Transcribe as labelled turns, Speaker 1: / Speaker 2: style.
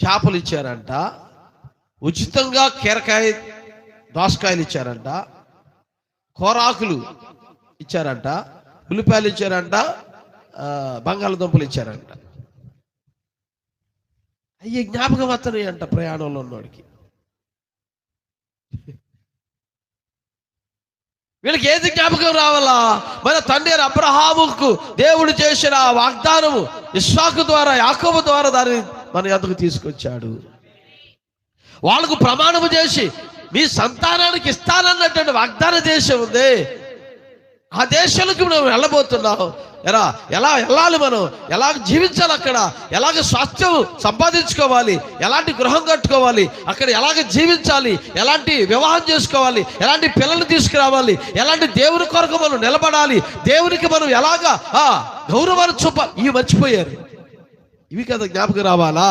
Speaker 1: చేపలు ఇచ్చారంట ఉచితంగా కీరకాయ దోసకాయలు ఇచ్చారంట. కూరాకులు ఇచ్చారంట. ఉల్లిపాయలు ఇచ్చారంట. బంగాళదుంపలు ఇచ్చారంట. అయ్యే జ్ఞాపకం వస్తున్నాయి అంట ప్రయాణంలో ఉన్నవాడికి వీళ్ళకి ఏది జ్ఞాపకం రావాలా? మన తండ్రి అబ్రహాముకు దేవుడు చేసిన వాగ్దానము ఇస్సాకు ద్వారా యాకోబు ద్వారా దాన్ని మన ఎందుకు తీసుకొచ్చాడు. వాళ్ళకు ప్రమాణము చేసి మీ సంతానానికి ఇస్తానన్నటువంటి వాగ్దాన దేశం ఉంది. ఆ దేశాలకు మనం వెళ్ళబోతున్నాం ఎలా ఎలా వెళ్ళాలి మనం? ఎలాగ జీవించాలి అక్కడ? ఎలాగ స్వాస్థ్యం సంపాదించుకోవాలి? ఎలాంటి గృహం కట్టుకోవాలి? అక్కడ ఎలాగ జీవించాలి? ఎలాంటి వివాహం చేసుకోవాలి? ఎలాంటి పిల్లలు తీసుకురావాలి? ఎలాంటి దేవుని కొరకు మనం నిలబడాలి? దేవునికి మనం ఎలాగా గౌరవాన్ని చూపాలి ఇవి మర్చిపోయారు. ఇవి కదా జ్ఞాపకం రావాలా?